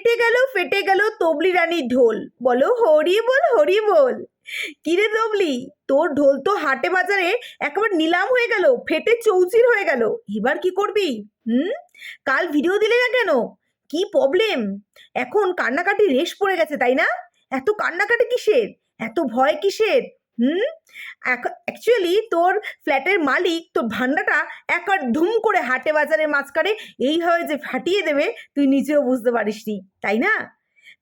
ফেটে গেল ফেটে গেল তবলি রানীর ঢোল। বলো, হরি বল হরি বল। কিরে তবলি, তোর ঢোল তো হাটে বাজারে একবার নিলাম হয়ে গেল, ফেটে চৌচির হয়ে গেল। এবার কি করবি? হুম? কাল ভিডিও দিলে না কেন? কি প্রবলেম এখন কান্নাকাটি রেশ পড়ে গেছে, তাই না? এত কান্নাকাটি কিসের? এত ভয় কিসের? হুম? অ্যাকচুয়ালি তোর ফ্ল্যাটের মালিক, তোর ভান্ডাটা একবার ধুম করে হাটে বাজারের মাঝখানে এইভাবে যে ফাটিয়ে দেবে, তুই নিজেও বুঝতে পারিসনি, তাই না?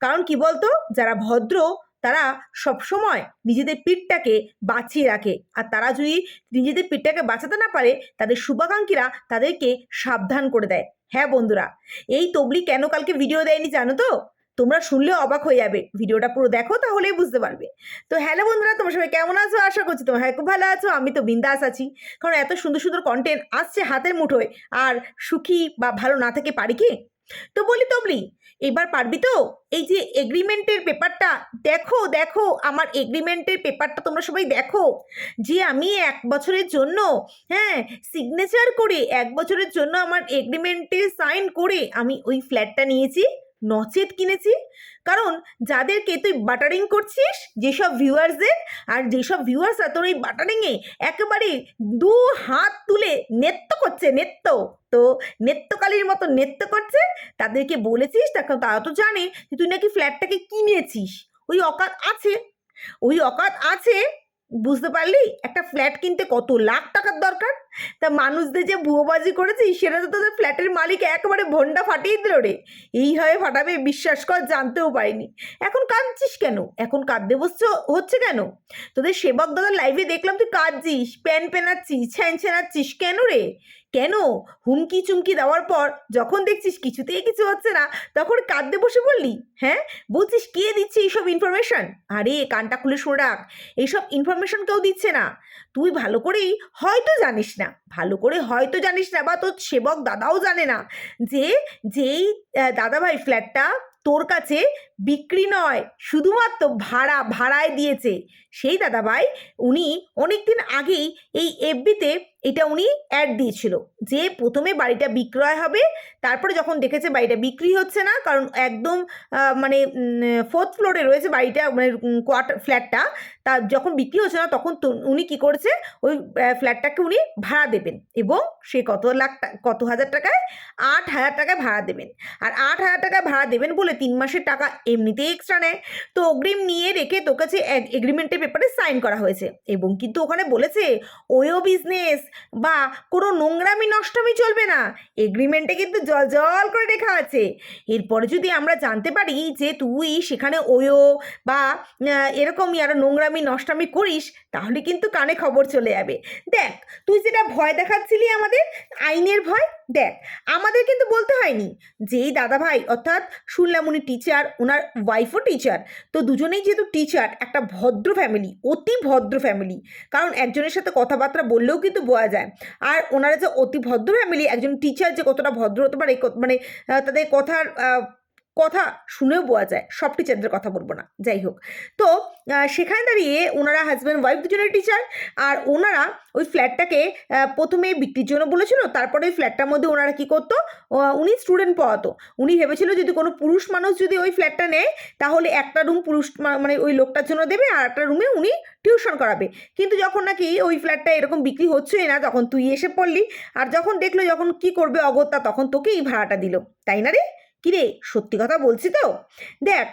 কারণ কি বলতো? যারা ভদ্র, তারা সব সময় নিজেদের পিঠটাকে বাঁচিয়ে রাখে। আর তারা যদি নিজেদের পিঠটাকে বাঁচাতে না পারে, তাদের শুভাকাঙ্ক্ষীরা তাদেরকে সাবধান করে দেয়। হ্যাঁ বন্ধুরা, এই তবলি কেন কালকে ভিডিও দেয়নি জানো তো? তোমরা শুনলে অবাক হয়ে যাবে। ভিডিওটা পুরো দেখো তাহলেই বুঝতে পারবে। তো হ্যালো বন্ধুরা, তোমার সবাই কেমন আছো? আশা করছি তোমার হ্যাঁ খুব ভালো আছো। আমি তো বিন্দাস আছি। কারণ এত সুন্দর সুন্দর কন্টেন্ট আসছে হাতের মুঠোয়। আর সুখী বা ভালো না থেকে পারি কি? তো বলি তবলি, এবার পারবি তো? এই যে এগ্রিমেন্টের পেপারটা, দেখো দেখো, আমার এগ্রিমেন্টের পেপারটা তোমরা সবাই দেখো। যে আমি এক বছরের জন্য হ্যাঁ সিগনেচার করে এক বছরের জন্য আমার এগ্রিমেন্টে সাইন করে আমি ওই ফ্ল্যাটটা নিয়েছি। নচেত কিনেছি। কারণ যাদেরকে তুই বাটারিং করছিস, যেসব ভিউয়ার্সদের আর যেসব ভিউয়ার্সরা তোর ওই বাটারিংয়ে একেবারে দু হাত তুলে নৃত্য করছে, নৃত্য। তো নৃত্যকালীর মতো নৃত্য করছে, তাদেরকে বলেছিস তাকে তারা তো জানে যে তুই নাকি ফ্ল্যাটটাকে কিনেছিস। ওই অকাত আছে। ওই অকাত আছে বুঝতে পারলি? একটা ফ্ল্যাট কিনতে কত লাখ টাকার দরকার? তা মানুষদের যে ভুয়োবাজি করেছিস, সেটা তো তোদের ফ্ল্যাটের মালিক একেবারে ভন্ডা ফাটিয়ে দিল রে। এইভাবে ফাটাবে, বিশ্বাস কর, জানতেও পারিনি। এখন কাঁদছিস কেন? এখন কাঁদতে বসছ, হচ্ছে কেন? তোদের সেবক দাদার লাইভে দেখলাম তুই কাঁদছিস, প্যান পেনাচ্ছিস, ছ্যান ছ্যানাচ্ছিস কেন রে? কেন? হুমকি চুমকি দেওয়ার পর যখন দেখছিস কিছুতেই কিছু হচ্ছে না, তখন কাঁদতে বসে বললি হ্যাঁ? বলছিস কে দিচ্ছে এইসব ইনফরমেশন আরে, কানটা খুলে শুনে রাখ, এইসব ইনফরমেশন কেউ দিচ্ছে না। তুই ভালো করেই হয়তো জানিস না, ভালো করে হয়তো জানিস না বা তোর সেবক দাদাও জানে না যে, যেই দাদাভাই ফ্ল্যাটটা তোর কাছে বিক্রি নয়, শুধুমাত্র ভাড়া, ভাড়ায় দিয়েছে। সেই দাদাভাই, উনি অনেক দিন আগেই এই এফবিতে এটা উনি অ্যাড দিয়েছিল। যে প্রথমে বাড়িটা বিক্রয় হবে, তারপরে যখন দেখেছে বাড়িটা বিক্রি হচ্ছে না, কারণ একদম মানে ফোর্থ ফ্লোরে রয়েছে বাড়িটা মানে কোয়ার্টার ফ্ল্যাটটা তা যখন বিক্রি হচ্ছে না, তখন উনি কি করছে, ওই ফ্ল্যাটটাকে উনি ভাড়া দেবেন এবং সে কত লাখ কত হাজার টাকায়, আট হাজার টাকায় ভাড়া দেবেন। আর আট হাজার টাকায় ভাড়া দেবেন বলে তিন মাসের টাকা এমনিতেই এক্সট্রা নেয়। তো অগ্রিম নিয়ে রেখে তোর কাছে এগ্রিমেন্টের পেপারে সাইন করা হয়েছে। এবং কিন্তু ওখানে বলেছে ওয়ো বিজনেস বা কোনো নোংরামি নষ্টমি চলবে না। এগ্রিমেন্টে কিন্তু জল জল করে লেখা আছে। এরপরে যদি আমরা জানতে পারি যে তুই সেখানে ওয়ো বা এরকমই আরও নোংরামি নষ্টামি করিস, তাহলে কিন্তু কানে খবর চলে যাবে। দেখ, তুই যেটা ভয় দেখাচ্ছিলি আমাদের, আইনের ভয়, দেখ, আমাদের কিন্তু বলতে হয়নি। যেই দাদা ভাই অর্থাৎ শুনলাম উনি টিচার ওনার ওয়াইফও টিচার তো দুজনেই যেহেতু টিচার একটা ভদ্র ফ্যামিলি অতি ভদ্র ফ্যামিলি কারণ একজনের সাথে কথাবার্তা বললেও কিন্তু বোঝা যায়। আর ওনারা যে অতি ভদ্র ফ্যামিলি একজন টিচার যে কতটা ভদ্র হতে পারে মানে তাদের কথার কথা শুনেও বোঝা যায়, সব টিচারদের কথা বলব না, যাই হোক। তো সেখানে দাঁড়িয়ে ওনারা হাজব্যান্ড ওয়াইফ দুজনের টিচার আর ওনারা ওই ফ্ল্যাটটাকে প্রথমে বিক্রির জন্য বলেছিল, তারপরে ওই ফ্ল্যাটটার মধ্যে ওনারা কী করতো উনি স্টুডেন্ট পড়াতো। উনি ভেবেছিল যদি কোনো পুরুষ মানুষ যদি ওই ফ্ল্যাটটা নেয়, তাহলে একটা রুম পুরুষ মানে ওই লোকটার জন্য দেবে, আর একটা রুমে উনি টিউশন করাবে। কিন্তু যখন নাকি ওই ফ্ল্যাটটা এরকম বিক্রি হচ্ছেই না, তখন তুই এসে পড়লি, আর যখন দেখল যখন কি করবে অগত্যা, তখন তোকেই ভাড়াটা দিল। তাই না রে? কিরে, সত্যি কথা বলছি তো? দেখ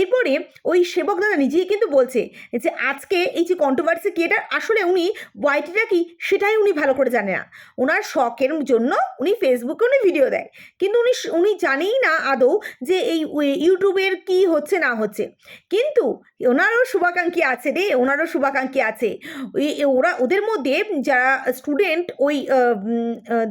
এরপরে ওই সেবক দাদা নিজেই কিন্তু বলছে যে, আজকে এই যে কন্ট্রোভার্সি ক্রিয়েটার আসলে উনি ওয়াইটিটা কি সেটাই উনি ভালো করে জানে না। ওনার শখের জন্য উনি ফেসবুকে উনি ভিডিও দেয়। কিন্তু উনি উনি জানেই না আদৌ যে এই ইউটিউবের কি হচ্ছে না হচ্ছে। কিন্তু ওনারও শুভাকাঙ্ক্ষী আছে রে, ওনারও শুভাকাঙ্ক্ষী আছে। ওরা, ওদের মধ্যে যারা স্টুডেন্ট ওই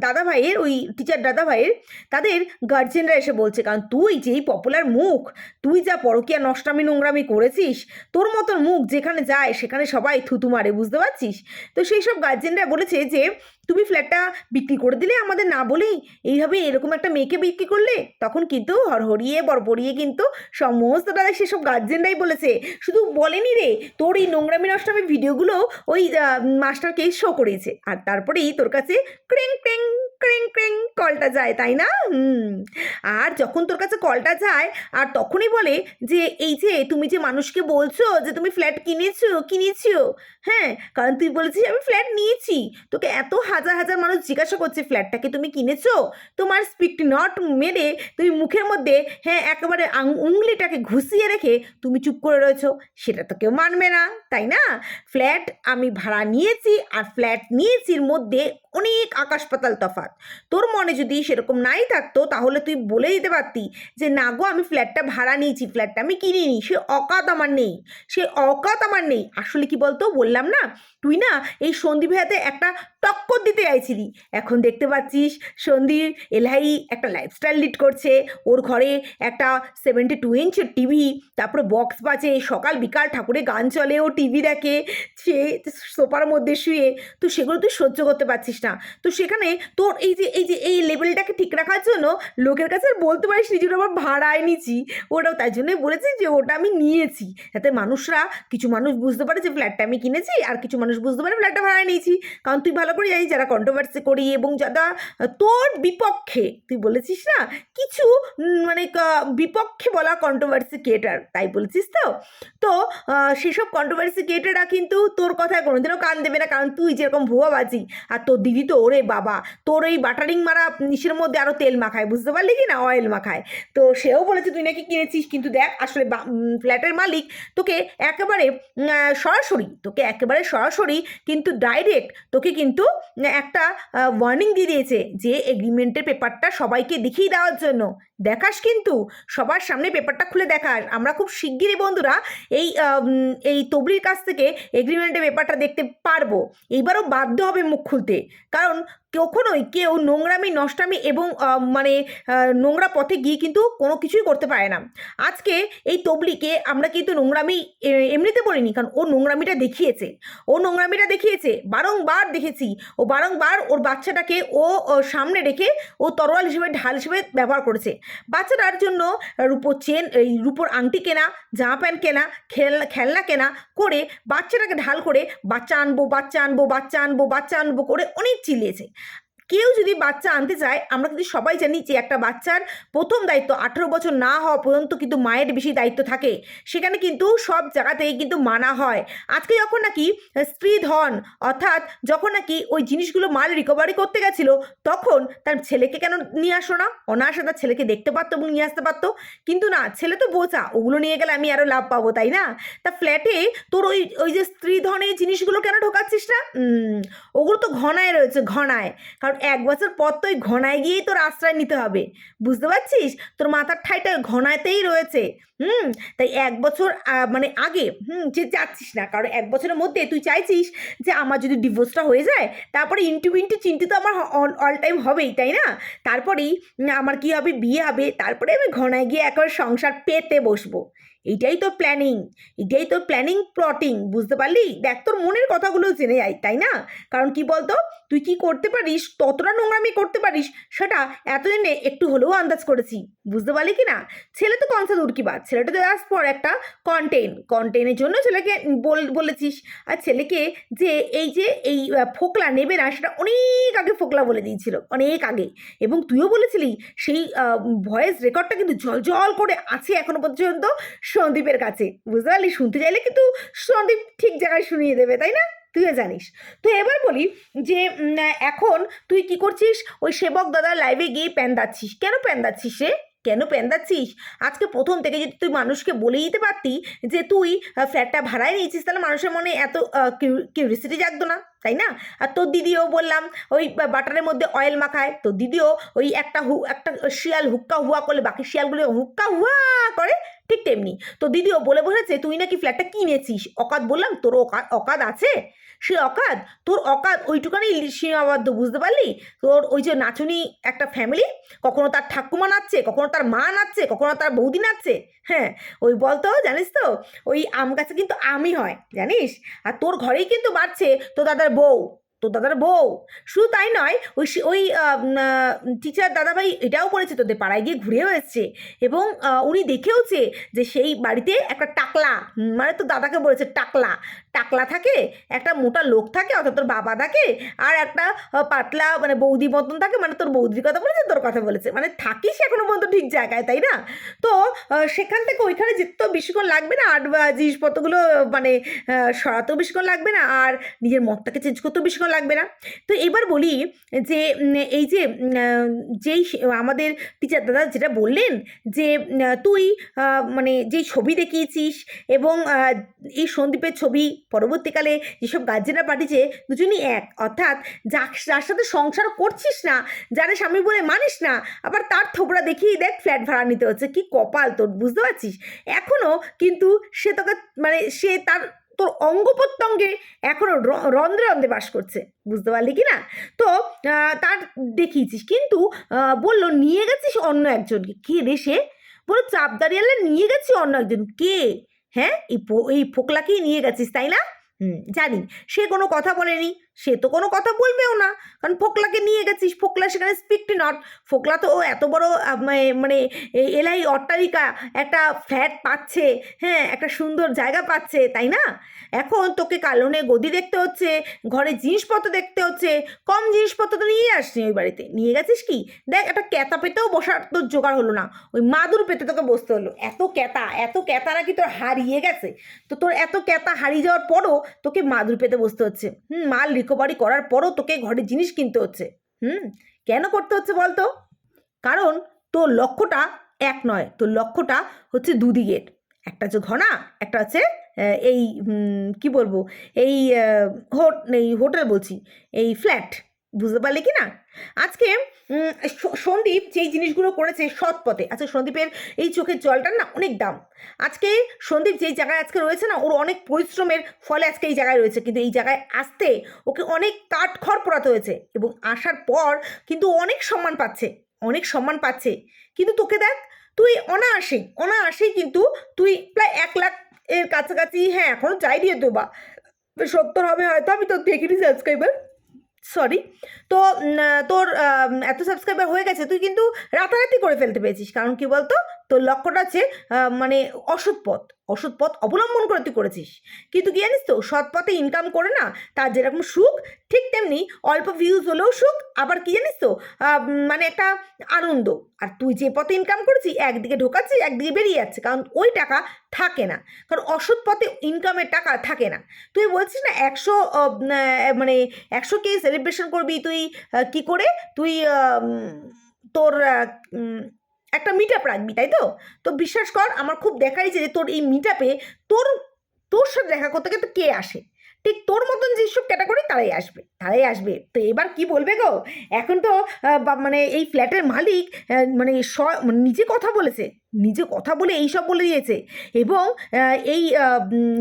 দাদা ভাইয়ের ওই টিচার দাদা ভাইয়ের তাদের গার্জেনরা এসে বলছে, কারণ তুই যেই পপুলার মুখ, তুই যা পরকিয়া নষ্টামি নোংরামি করেছিস, তোর মতন মুখ যেখানে যায় সেখানে সবাই থুতু মারে, বুঝতে পারছিস? তো সেই সব গার্জেনরা বলেছে যে, তুমি ফ্ল্যাটটা বিক্রি করে দিলে আমাদের না বলেই এইভাবে এরকম একটা মেয়েকে বিক্রি করলে? তখন কিন্তু হরহরিয়ে বরবরিয়ে কিন্তু সমস্ত তাদের সেসব গার্জেনরাই বলেছে। শুধু বলেনি রে, তোর এই নোংরামি নষ্টামি ভিডিওগুলো ওই মাস্টারকেই শো করেছে আর তারপরেই তোর কাছে ক্রেং ক্রেং ক্রেং ক্রেং কলটা যায়, তাই না? হুম। আর যখন তোর কাছে কলটা যায়, আর তখনই বলে যে, এই যে, তুমি যে মানুষকে বলছো যে, তুমি ফ্ল্যাট কিনেছো কিনেছো। হ্যাঁ কারণ তুই বলেছিস, আমি ফ্ল্যাট নিয়েছি। তোকে এত হাজার হাজার মানুষ জিজ্ঞাসা করছে ফ্ল্যাটটাকে তুমি কিনেছো? তোমার স্পিক নট মেরে তুমি মুখের মধ্যে হ্যাঁ একেবারে উংলিটাকে ঘুষিয়ে রেখে তুমি চুপ করে রয়েছো। সেটা তো কেউ মানবে না, তাই না? ফ্ল্যাট আমি ভাড়া নিয়েছি, আর ফ্ল্যাট নিয়েছির মধ্যে অনেক আকাশ পাতাল তফাত তোর মনে যদি সেরকম নাই থাকতো, তাহলে তুই বলে দিতে পারতি যে, না গো, আমি ফ্ল্যাটটা ভাড়া নিয়েছি, ফ্ল্যাটটা আমি কিনিনি। সে অকাত আমার নেই, সে অকাত আমার নেই। আসলে কি বলতো? বললাম না তুই না এই সন্দীপ ভাইয়াতে একটা টক্কর দিতে চাইছিলি এখন দেখতে পাচ্ছিস সন্দীপ এলহাই একটা লাইফস্টাইল লিড করছে। ওর ঘরে একটা সেভেন্টি টু ইঞ্চের টিভি তারপরে বক্স বাজে, সকাল বিকাল ঠাকুরের গান চলে, ও টিভি দেখে, সে সোফার মধ্যে শুয়ে, তো সেগুলো তুই সহ্য করতে পারছিস না। তো সেখানে তোর এই যে এই যে, এই লেভেলটাকে ঠিক রাখার জন্য লোকের কাছে বলতে পারিস নিজের আবার ভাড়ায় নিছি ওটাও তাই জন্যই বলেছি যে ওটা আমি নিয়েছি। যাতে মানুষরা, কিছু মানুষ বুঝতে পারে যে ফ্ল্যাটটা আমি কিনেছি আর কিছু মানুষ বুঝতে পারে, ফ্ল্যাটটা ভাড়া নিয়েছি। কারণ তুই ভালো করে জানিস, যারা কন্ট্রোভার্সি করি এবং যারা তোর বিপক্ষে, তুই বলেছিস না? কিছু মানে বিপক্ষে বলা কন্ট্রোভার্সি ক্রিয়েটার তাই বলছিস তো? তো সেসব কন্ট্রোভার্সি ক্রিয়েটাররা কিন্তু তোর কথায় কোনোদিনও কান দেবে না। কারণ তুই যেরকম ভুয়াবাজি, আর তোর দিদি তো ওরে বাবা, তোর এই বাটারিং মারা নিশের মধ্যে আরও তেল মাখায়, বুঝতে পারলি কি না? অয়েল মাখায়। তো সেও বলেছে, তুই নাকি কিনেছিস? কিন্তু দেখ, আসলে ফ্ল্যাটের মালিক তোকে একেবারে সরাসরি, তোকে একেবারে সরাসরি কিন্তু ডাইরেক্ট তোকে কিন্তু একটা ওয়ার্নিং দিয়ে দিয়েছে যে এগ্রিমেন্টের পেপারটা সবাইকে দেখিয়ে দেওয়ার জন্য। দেখাস কিন্তু, সবার সামনে পেপারটা খুলে দেখাস। আমরা খুব শিগগিরই বন্ধুরা এই এই তবলির কাছ থেকে এগ্রিমেন্টের পেপারটা দেখতে পারব। এইবারও বাধ্য হবে মুখ খুলতে। কারণ কখনোই কেউ নোংরামি, নষ্টামি এবং মানে নোংরা পথে গিয়ে কিন্তু কোনো কিছুই করতে পারে না। আজকে এই তবলিকে আমরা কিন্তু নোংরামি এমনিতে বলিনি, কারণ ও নোংরামিটা দেখিয়েছে। ও নোংরামিটা দেখিয়েছে, বারংবার দেখেছি। ও বারংবার ওর বাচ্চাটাকে ও ও, সামনে রেখে ও তরোয়াল হিসেবে, ঢাল হিসেবে ব্যবহার করেছে। বাচ্চাটার জন্য রূপোর চেন, এই রূপোর আংটি কেনা, জামা প্যান্ট কেনা খেলনা খেলনা কেনা করে বাচ্চাটাকে ঢাল করে, বাচ্চা আনব বাচ্চা আনব বাচ্চা আনব বাচ্চা আনব করে অনেক চিলিয়েছে কেউ যদি বাচ্চা আনতে চায়, আমরা কিন্তু সবাই জানি যে একটা বাচ্চার প্রথম দায়িত্ব আঠেরো বছর না হওয়া পর্যন্ত কিন্তু মায়ের বেশি দায়িত্ব থাকে। সেখানে কিন্তু সব জায়গাতেই কিন্তু মানা হয়। আজকে যখন নাকি স্ত্রী ধন অর্থাৎ যখন নাকি ওই জিনিসগুলো মাল রিকভারি করতে গেছিল, তখন তার ছেলেকে কেন নিয়ে আসো না? অনায়াসে তার ছেলেকে দেখতে পারতো এবং নিয়ে আসতে পারতো। কিন্তু না, ছেলে তো বোঝা, ওগুলো নিয়ে গেলে আমি আরও লাভ পাবো, তাই না? তা ফ্ল্যাটে তোর ওই ওই যে স্ত্রী ধনের জিনিসগুলো কেন ঢোকাচ্ছিস না? ওগুলো তো ঘনায় রয়েছে, ঘনায়। কারণ এক বছর পর তো ওই ঘনায় গিয়েই তোর আশ্রয় নিতে হবে। বুঝতে পারছিস? তোর মাথার ঠাইটা ওই ঘনায়তেই রয়েছে। হুম? তাই এক বছর মানে আগে, হুম, যে যাচ্ছিস না, কারণ এক বছরের মধ্যে তুই চাইছিস যে আমার যদি ডিভোর্সটা হয়ে যায়, তারপরে ইন্টু ইন্টু চিন্টু তো আমার অল টাইম হবেই, তাই না? তারপরেই আমার কি হবে? বিয়ে হবে, তারপরে আমি ঘনায় গিয়ে একবার সংসার পেতে বসবো। এইটাই তো প্ল্যানিং এটাই তো প্ল্যানিং প্লটিং বুঝতে পারলি? দেখ, তোর মনের কথাগুলো জেনে যাই তাই না? কারণ কি বলতো? তুই কি করতে পারিস, ততটা নোংরামি করতে পারিস, সেটা এতদিনে একটু হলেও আন্দাজ করেছি, বুঝতে পারলি কি না? ছেলে তো কনসা দূর কি বাদ, ছেলেটা তো আস পর একটা কন্টেন্ট কন্টেন্টের জন্য ছেলেকে বল, বলেছিস। আর ছেলেকে যে এই যে, এই ফোকলা নেবে না, সেটা অনেক আগে ফোকলা বলে দিয়েছিল, অনেক আগে। এবং তুইও বলেছিলি, সেই ভয়েস রেকর্ডটা কিন্তু জল জল করে আছে এখনও পর্যন্ত সন্দীপের কাছে। বুঝতে পারলি? শুনতে চাইলে কিন্তু সন্দীপ ঠিক জায়গায় শুনিয়ে দেবে, তাই না? তুইও জানিস। তো এবার বলি যে এখন তুই কি করছিস? ওই সেবক দাদার লাইভে গিয়ে প্যান দাচ্ছিস। কেন প্যান দাচ্ছিস কেন প্যান দাচ্ছিস? আজকে প্রথম থেকে যদি তুই মানুষকে বলে দিতে পারতি যে, তুই ফ্ল্যাটটা ভাড়ায় নিয়েছিস, তাহলে মানুষের মনে এত কিউরিসিটি জাগতো না। তাই না? আর তোর দিদিও বললাম, ওই বাটারের মধ্যে অয়েল মাখায়। তোর দিদিও ওই একটা হু, একটা শিয়াল হুক্কা হুয়া করলে, বাকি শিয়ালগুলো হুক্কা হুয়া করে ঠিক তেমনি। তো দিদিও বলে বসেছে, তুই নাকি ফ্ল্যাটটা কিনেছিস? অকাত বললাম, তোর অকাত অকাত আছে? সে অকাত? তোর অকাত ওইটুকানি সীমাবদ্ধ বুঝতে পারলি? তোর ওই যে নাচুনি একটা ফ্যামিলি কখনো তার ঠাকুমা নাচছে, কখনো তার মা নাচছে, কখনো তার বৌদি নাচছে? হ্যাঁ ওই বলতো, জানিস তো, ওই আম গাছে কিন্তু আমই হয়, জানিস? আর তোর ঘরেই কিন্তু বাড়ছে তো দাদার বউ। তোর দাদার বউ। শুধু তাই নয়, ওই ওই টিচার দাদাভাই এটাও করেছে তোদের পাড়ায় গিয়ে ঘুরেও এসছে। এবং উনি দেখেওছে যে সেই বাড়িতে একটা টাকলা মানে তো দাদাকে বলেছে টাকলা। টাকলা থাকে, একটা মোটা লোক থাকে, অর্থাৎ তোর বাবা থাকে, আর একটা পাতলা মানে বৌদি মতন থাকে মানে তোর বৌদির কথা বলেছে, তোর কথা বলেছে। মানে থাকিস এখনও পর্যন্ত ঠিক জায়গায়, তাই না? তো সেখান থেকে ওইখানে যেতে তো বেশিক্ষণ লাগবে না, আর জিনিসপত্রগুলো মানে সরাতেও বেশিক্ষণ লাগবে না, আর নিজের মতটাকে চেঞ্জ করতেও বেশিক্ষণ লাগবে না। তো এবার বলি যে এই যে যেই আমাদের টিচার দাদা যেটা বললেন যে তুই মানে যেই ছবি দেখিয়েছিস এবং এই সন্দীপের ছবি পরবর্তীকালে যেসব গার্জেনরা পাঠিয়েছে দুজনই এক। অর্থাৎ যার সাথে সংসার করছিস না, যারা স্বামী বলে মানিস না, আবার তার থোবড়া দেখিয়ে দেখ ফ্ল্যাট ভাড়া নিতে হচ্ছে। কি কপাল তোর, বুঝতে পারছিস? এখনও কিন্তু সে তোকে মানে সে তার, তোর অঙ্গ প্রত্যঙ্গে এখনও রন্ধ্রে রন্ধ্রে বাস করছে। বুঝতে পারলি কি না? তো তার দেখিয়েছিস। কিন্তু বলল, নিয়ে গেছিস অন্য একজনকে। কে রে সে? বলো চাপদারিয়ালে নিয়ে গেছি অন্য একজন। কে? হ্যাঁ? এই এই ফোকলাকেই নিয়ে গেছিস তাই না? হুম জানি। সে কোনো কথা বলেনি। সে তো কোনো কথা বলবেও না। কারণ ফোকলাকে নিয়ে গেছিস, ফোকলা সেখানে স্পিকটি নট ফোকলা তো ও এত বড় মানে- মানে এলাই অট্টালিকা, একটা ফ্ল্যাট পাচ্ছে হ্যাঁ একটা সুন্দর জায়গা পাচ্ছে, তাই না? এখন তোকে কালনে গদি দেখতে হচ্ছে, ঘরে জিনিসপত্র দেখতে হচ্ছে, কম জিনিসপত্র তো নিয়ে আসনি ওই বাড়িতে। নিয়ে গেছিস কি? দেখ, একটা ক্যাতা পেতেও বসার তোর জোগাড় হলো না। ওই মাদুর পেতে তোকে বসতে হলো। এত ক্যাতা এত ক্যাতা নাকি তোর হারিয়ে গেছে। তো তোর এত ক্যাতা হারিয়ে যাওয়ার পরও তোকে মাদুর পেতে বসতে হচ্ছে। হুম, মাল রিকভারি করার পরও তোকে ঘরে জিনিস কিনতে হচ্ছে। হুম? কেন করতে হচ্ছে বলতো? কারণ তোর লক্ষ্যটা এক নয়, তোর লক্ষ্যটা হচ্ছে দুদিকের। একটা হচ্ছে ঘনা, একটা হচ্ছে এই কি বলব? এই হোট, এই হোটেল বলছি, এই ফ্ল্যাট। বুঝতে পারলে কি না আজকে সন্দীপ যেই জিনিসগুলো করেছে সৎ পথে আচ্ছা সন্দীপের এই চোখের জলটার না অনেক দাম। আজকে সন্দীপ যেই জায়গায় আজকে রয়েছে না, ওর অনেক পরিশ্রমের ফলে আজকে এই জায়গায় রয়েছে। কিন্তু এই জায়গায় আসতে ওকে অনেক কাঠখড় পোড়াতে হয়েছে এবং আসার পর কিন্তু অনেক সম্মান পাচ্ছে, অনেক সম্মান পাচ্ছে। কিন্তু তোকে দেখ, তুই অনায়াসেই অনায়াসেই কিন্তু তুই প্রায় এক লাখ এর কাছাকাছি হ্যাঁ এখনও যাই দিয়ে তো বা সত্তর হবে হয়তো, আমি তো দেখিনি সাবস্ক্রাইবার সরি তো তোর এত সাবস্ক্রাইবার হয়ে গেছে, তুই কিন্তু রাতারাতি করে ফেলতে পেরেছিস। কারণ কি বলতো? তোর লক্ষ্যটা আছে মানে অসৎ পথ অসৎ পথ অবলম্বন করে তুই করেছিস। কিন্তু কি জানিস তো, সৎ পথে ইনকাম করে না, তার যেরকম সুখ, ঠিক তেমনি অল্প ভিউজ হলেও সুখ, আবার কি জানিস তো মানে একটা আনন্দ। আর তুই যে পথে ইনকাম করেছিস, একদিকে ঢোকাচ্ছিস, একদিকে বেরিয়ে যাচ্ছে কারণ ওই টাকা থাকে না। কারণ অসৎ পথে ইনকামের টাকা থাকে না। তুই বলছিস না, একশো মানে একশো কে সেলিব্রেশন করবি, তুই কি করে? তুই তোর একটা মিট আপ রাখবি, তাই তো? তো বিশ্বাস কর, আমার খুব দেখাই যে তোর এই মিট আপে তোর তোর সাথে দেখা করতে গেলে কে আসে? ঠিক তোর মতন যেসব ক্যাটাগরি তারাই আসবে তারাই আসবে। তো এবার কি বলবে গো? এখন তো মানে এই ফ্ল্যাটের মালিক মানে মানে নিজে কথা বলেছে। নিজে কথা বলে এইসব বলে দিয়েছে। এবং এই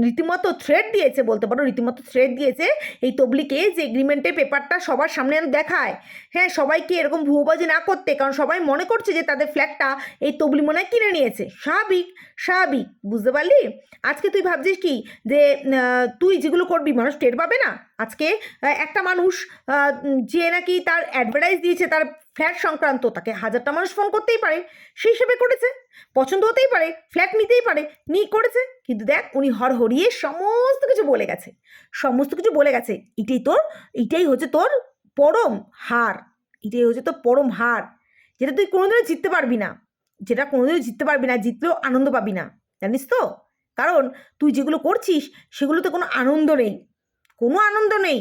রীতিমতো থ্রেড দিয়েছে বলতে পারো, রীতিমতো থ্রেড দিয়েছে এই তবলিকে যে এগ্রিমেন্টের পেপারটা সবার সামনে দেখায়। হ্যাঁ সবাইকে এরকম ভুয়োবাজি না করতে, কারণ সবাই মনে করছে যে তাদের ফ্ল্যাটটা এই তবলি মনে কিনে নিয়েছে। স্বাভাবিক স্বাভাবিক, বুঝতে পারলি? আজকে তুই ভাবছিস কি যে তুই যেগুলো করবি মানুষ টের পাবে না? আজকে একটা মানুষ যে নাকি তার অ্যাডভার্টাইজ দিয়েছে, তার ফ্ল্যাট সংক্রান্ত তাকে হাজারটা মানুষ ফোন করতেই পারে সেই হিসেবে করেছে। পছন্দ হতেই পারে, ফ্ল্যাট নিতেই পারে, নিয়ে করেছে, কিন্তু দেখ উনি হর হরিয়ে সমস্ত কিছু বলে গেছে। সমস্ত কিছু বলে গেছে, এটাই তোর, এটাই হচ্ছে তোর পরম হার, এটাই হচ্ছে তোর পরম হার, যেটা তুই কোনোদিনও জিততে পারবি না, যেটা কোনোদিনও জিততে পারবি না, জিতলেও আনন্দ পাবি না, জানিস তো? কারণ তুই যেগুলো করছিস, সেগুলোতে কোনো আনন্দ নেই। কোনো আনন্দ নেই।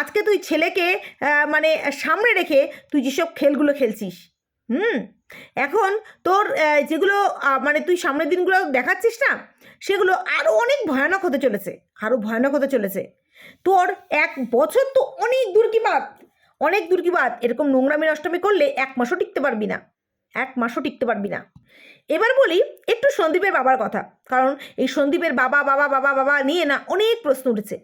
আজকে তুই ছেলেকে মানে সামনে রেখে তুই যেসব খেলগুলো খেলছিস, হুম? এখন তোর যেগুলো মানে তুই সামনের দিনগুলো দেখাচ্ছিস না, সেগুলো আরও অনেক ভয়ানক হতে চলেছে আরও ভয়ানক হতে চলেছে। তোর এক বছর তো অনেক দূর কি বাদ অনেক দূর কি বাদ এরকম নোংরামি অষ্টমী করলে এক মাসও টিকতে পারবি না, এক মাসও টিকতে পারবি না। এবার বলি, একটু সন্দীপের বাবার কথা। কারণ এই সন্দীপের বাবা বাবা বাবা বাবা নিয়ে না অনেক প্রশ্ন উঠেছে।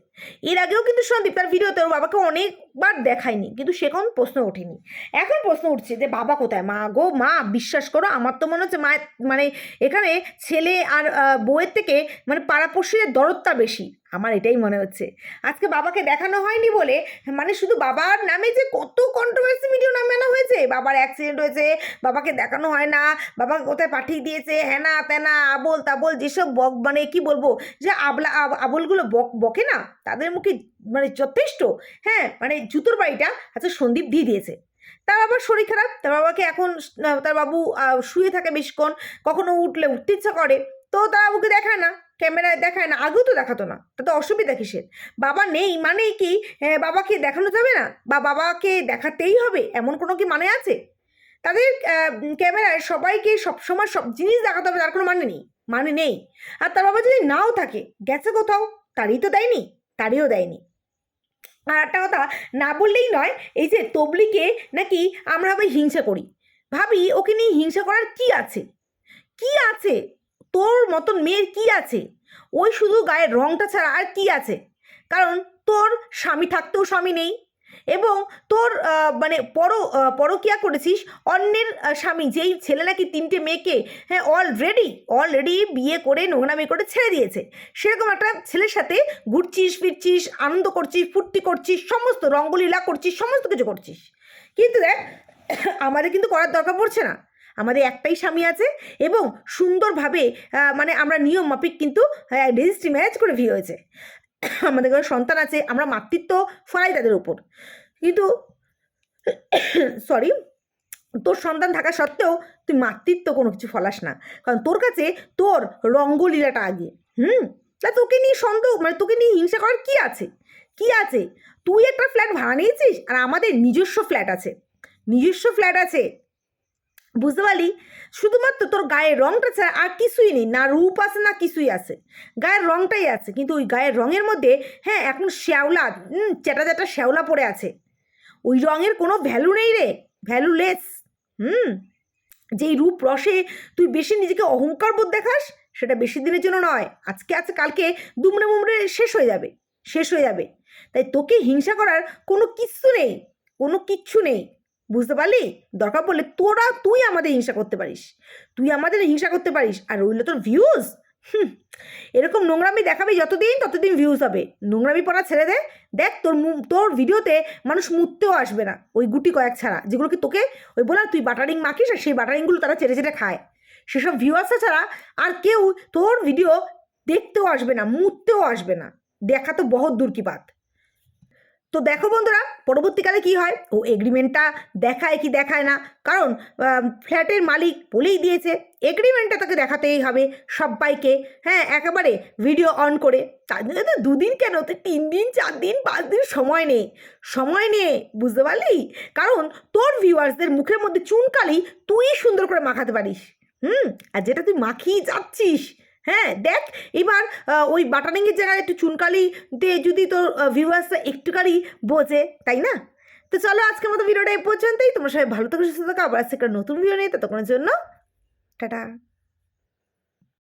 এর আগেও কিন্তু সন্দীপ তার ভিডিওতে ওর বাবাকে অনেকবার দেখায়নি, কিন্তু সেখন প্রশ্ন ওঠেনি। এখন প্রশ্ন উঠছে যে, বাবা কোথায়? মা গো, মা, বিশ্বাস করো, আমার তো মনে হচ্ছে মা মানে এখানে ছেলে আর বউয়ের থেকে মানে পাড়াপড়শির দরদটা বেশি। আমার এটাই মনে হচ্ছে। আজকে বাবাকে দেখানো হয়নি বলে মানে শুধু বাবার নামে যে কত কন্ট্রোভার্সি ভিডিও নামানো হয়েছে। বাবার অ্যাক্সিডেন্ট হয়েছে, বাবাকে দেখানো হয় না বাবাকে কোথায় পাঠিয়ে দিয়েছে হ্যানা ত্যানা আবল তাবল যেসব বক মানে কি বলব, যে আবলা, আব- আবলগুলো বক, বকে না, তাদের মুখে মানে যথেষ্ট হ্যাঁ মানে জুতোর বাড়িটা আচ্ছা সন্দীপ দিয়ে দিয়েছে। তার আবার শরীর খারাপ, তার বাবাকে এখন তার বাবু শুয়ে থাকে বেশিক্ষণ, কখনো উঠলে উঠতে ইচ্ছা করে, তো তার বাবুকে দেখায় না। ক্যামেরায় দেখায় না, আগেও তো দেখাতো না। তাতে অসুবিধা কিসের? বাবা নেই মানে কি বাবাকে দেখানো যাবে না? বা বাবাকে দেখাতেই হবে? এমন কোনো কি মানে আছে? তাদের ক্যামেরায় সবাইকে সবসময় সব জিনিস দেখাতে হবে, তার কোনো মানে নেই মানে নেই। আর তার বাবা যদি নাও থাকে, গেছে কোথাও, তারই তো দেয়নি, তারইও দেয়নি। আর একটা কথা, না বললেই নয়, এই যে তবলিকে নাকি আমরা আবার হিংসা করি। ভাবি, ওকে নিয়ে হিংসা করার কি আছে? কি আছে? তোর মতন মেয়ের কি আছে? ওই শুধু গায়ের রংটা ছাড়া আর কি আছে? কারণ তোর স্বামী থাকতেও স্বামী নেই এবং তোর মানে পর পরকিয়া করেছিস অন্যের স্বামী। যেই ছেলে নাকি তিনটে মেয়েকে হ্যাঁ অলরেডি অলরেডি বিয়ে করে নোংরামি করে ছেড়ে দিয়েছে। সেরকম একটা ছেলের সাথে ঘুরছিস, ফিরছিস, আনন্দ করছিস, ফুর্তি করছিস, সমস্ত রঙ্গলীলা করছিস, সমস্ত কিছু করছিস। কিন্তু দেখ, আমাদের কিন্তু করার দরকার পড়ছে না। আমাদের একটাই স্বামী আছে এবং সুন্দরভাবে মানে আমরা নিয়ম মাফিক কিন্তু রেজিস্ট্রি ম্যারেজ করে বিয়ে হয়েছে। আমাদের ঘরে সন্তান আছে, আমরা মাতৃত্ব ফলাই তাদের উপর। কিন্তু সরি তোর সন্তান থাকা সত্ত্বেও তুই মাতৃত্ব কোনো কিছু ফলাস না। কারণ তোর কাছে তোর রঙ্গলীলাটা আগে, হুম? তা তোকে নিয়ে সন্দেহ মানে তোকে নিয়ে হিংসা করার কী আছে? কি আছে? তুই একটা ফ্ল্যাট ভাড়া নিয়েছিস আর আমাদের নিজস্ব ফ্ল্যাট আছে। নিজস্ব ফ্ল্যাট আছে। বুঝতে পারলি? শুধুমাত্র তোর গায়ের রংটা ছাড়া আর কিছুই নেই। না রূপ আছে না কিছুই আছে। গায়ের রংটাই আছে কিন্তু ওই গায়ের রঙের মধ্যে হ্যাঁ এখন শ্যাওলা হুম, চ্যাটা চ্যাটা শ্যাওলা পড়ে আছে। ওই রঙের কোনো ভ্যালু নেই রে। ভ্যালুলেস হুম যেই রূপ রসে তুই বেশি নিজেকে অহংকার বোধ দেখাস সেটা বেশি দিনের জন্য নয়। আজকে আছে কালকে দুমড়ে মুমড়ে শেষ হয়ে যাবে। শেষ হয়ে যাবে। তাই তোকে হিংসা করার কোনো কিচ্ছু নেই। কোনো কিচ্ছু নেই। বুঝতে পারলি? দরকার পড়লে তোরা, তুই আমাদের হিংসা করতে পারিস। তুই আমাদের হিংসা করতে পারিস, আর রইল তোর ভিউজ হুম, এরকম নোংরামি দেখাবি যতদিন, ততদিন ভিউজ হবে। নোংরামি পড়া ছেড়ে দে। দেখ, তোর তোর ভিডিওতে মানুষ মুততেও আসবে না, ওই গুটি কয়েক ছাড়া যেগুলোকে তোকে ওই বলা তুই বাটারিং মাখিস, আর সেই বাটারিংগুলো তারা চেটে চেটে খায়। সেসব ভিউয়ার্সরা ছাড়া আর কেউ তোর ভিডিও দেখতেও আসবে না, মুততেও আসবে না। দেখা তো বহুত দূর কি বাত। তো দেখো বন্ধুরা, পরবর্তীকালে কি হয়? ও এগ্রিমেন্টটা দেখায় কি দেখায় না? কারণ ফ্ল্যাটের মালিক বলেই দিয়েছে এগ্রিমেন্টটা তাকে দেখাতেই হবে সবাইকে হ্যাঁ একেবারে ভিডিও অন করে। তার জন্য তো দুদিন কেন? তো তিন দিন, চার দিন, পাঁচ দিন সময় নেই। সময় নেই, বুঝতে পারলি? কারণ তোর ভিউয়ার্সদের মুখের মধ্যে চুনকালি তুই সুন্দর করে মাখাতে পারিস। হুম? আর যেটা তুই মাখিয়ে যাচ্ছিস হ্যাঁ দেখ, এবার ওই বাটানিংয়ের জায়গায় একটু চুনকালি দিয়ে যদি তোর ভিউয়ার্সরা একটুখানি বোঝে, তাই না? তো চলো আজকের মতো ভিডিওটা এই পর্যন্তই। তোমার সবাই ভালো থাকো, সুস্থ থাকো। আবার আজকে একটা নতুন ভিডিও নেই ততক্ষণের জন্য, টাটা।